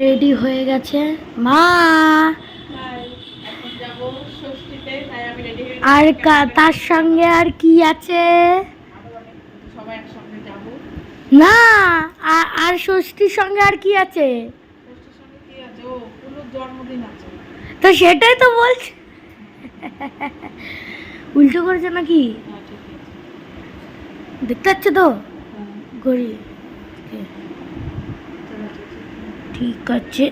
Ready হয়ে গেছে। মা! আর তার সঙ্গে আর কি আছে? না আর ষষ্ঠীর সঙ্গে আর কি আছে? তো সেটাই তো বলছে। উল্টো করেছে নাকি? হ্যাঁ দেখতে পাচ্ছ তো? হ্যাঁ। গড়ি আছে। ঠিক আছে।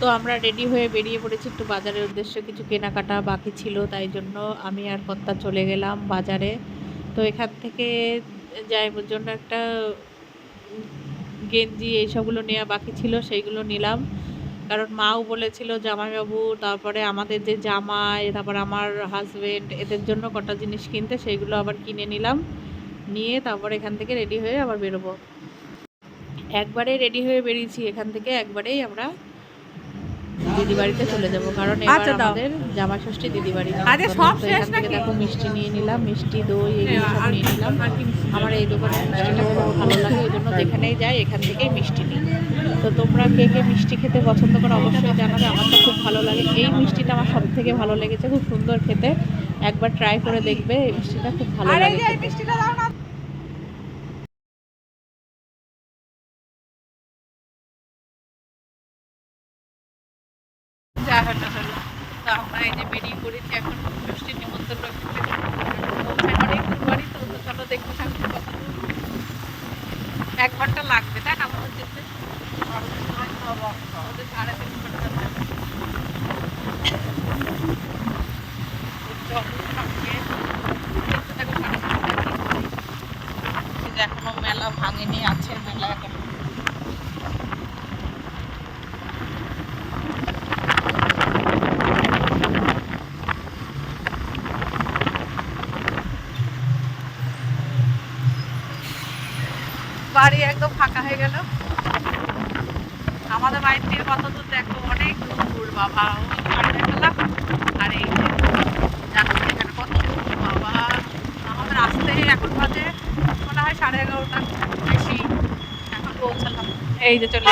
তো আমরা রেডি হয়ে বেরিয়ে পড়েছি একটু বাজারের উদ্দেশ্যে। কিছু কেনাকাটা বাকি ছিল, তাই জন্য আমি আর কর্তা চলে গেলাম বাজারে। তো এখান থেকে যাইবার জন্য একটা গেঞ্জি এইসবগুলো নেওয়া বাকি ছিল, সেইগুলো নিলাম। কারণ মাও বলেছিল, জামাইবাবু, তারপরে আমাদের যে জামাই, তারপর আমার হাজবেন্ড এদের জন্য কটা জিনিস কিনতে, সেইগুলো আবার কিনে নিলাম। নিয়ে তারপর এখান থেকে রেডি হয়ে আবার বেরোবো। একবারে রেডি হয়ে বেরিয়েছি এখান থেকে একবারেই আমরা দিদি বাড়িতে চলে যাব। কারণ এবার আচ্ছা। আমাদের জামা ষষ্ঠী দিদি বাড়ি আরে সব শেষ নাকি? দেখো মিষ্টি নিয়ে নিলাম মিষ্টি দই এগুলো সব নিয়ে নিলাম। আমার এই দোকানের মিষ্টিটা খুব ভালো লাগে ওই জন্য যেখানেই যাই এখান থেকেই মিষ্টি নিই। তো তোমরা কে কে মিষ্টি খেতে পছন্দ করো অবশ্যই জানাবে আমার তো খুব ভালো লাগে। এই মিষ্টিটা আমার সব থেকে ভালো লেগেছে খুব সুন্দর খেতে। একবার ট্রাই করে দেখবে এই মিষ্টিটা খুব ভালো আর এই লাগে হলো হলো। তো আমরা এই যে বেরিয়ে পড়েছি, এখন ষষ্ঠীর নিমন্ত্রণ পৌঁছায় অনেক দূর বাড়ি তো তো চলো দেখতে থাকব কত এক ঘণ্টা লাগবে না, আমাদের যেতে? আমাদের সাড়ে তিন ঘণ্টা লাগবে। এখনও মেলা ভাঙেনি, আছে মেলা এখন। বাড়ি একদম ফাঁকা হয়ে গেল। আমাদের বাড়ির থেকে কত দূর দেখো? অনেক দূর, বাবা। বাড়ি দেখালাম আর এই বাবা। আমাদের এখন বাজে মনে হয় সাড়ে এগারোটা বেশি। এখন পৌঁছালাম। এই যে চলে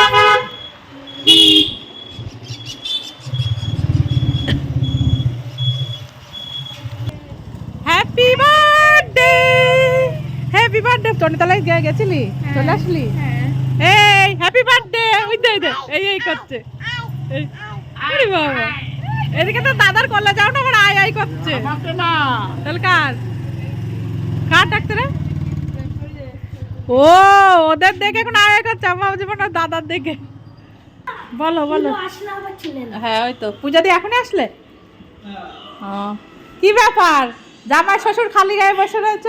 হ্যাপি বার্থডে গিয়ে গেছিলি? চলে আসলি? এই হ্যাপি বার্থডে ওই দে ওই দে এই এই করছে। এই আরে বাবা। এদিকে তো দাদার কলে যাও না আবার আই আই করছে। না। তাহলে কার? কার ডাক্তারে ও ওদের দেখে এখন আয় আয় করছে আমার জীবন দাদার দেখে। বলো বলো। হ্যাঁ ওই তো। পূজা দিয়ে এখনই আসলে? ও, কি ব্যাপার? জামাই শ্বশুর খালি গায়ে বসে রয়েছ?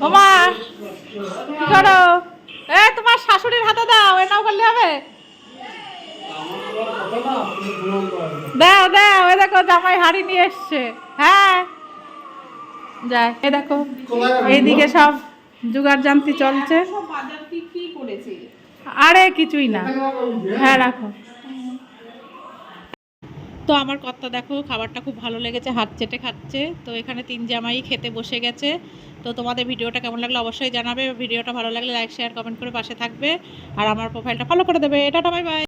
ওমা, কি করো? এ, তোমার শাশুড়ির হাতে দাও এ নাও করলে হবে? দাও দাও, এ দেখো জামাই হাড়ি নিয়ে এসছে। হ্যাঁ। যাই, এ দেখো, এইদিকে সব জোগাড় জানতি চলছে। আরে, কিছুই না। হ্যাঁ রাখো। তো আমার কর্তা দেখো, খাবারটা খুব ভালো লেগেছে, হাত চেটে খাচ্ছে। তো এখানে তিন জামাই খেতে বসে গেছে। তো তোমাদের ভিডিওটা কেমন লাগল অবশ্যই জানাবে। ভিডিওটা ভালো লাগলে লাইক শেয়ার কমেন্ট করে পাশে থাকবে। আর আমার প্রোফাইলটা ফলো করে দেবে। এটা বাই বাই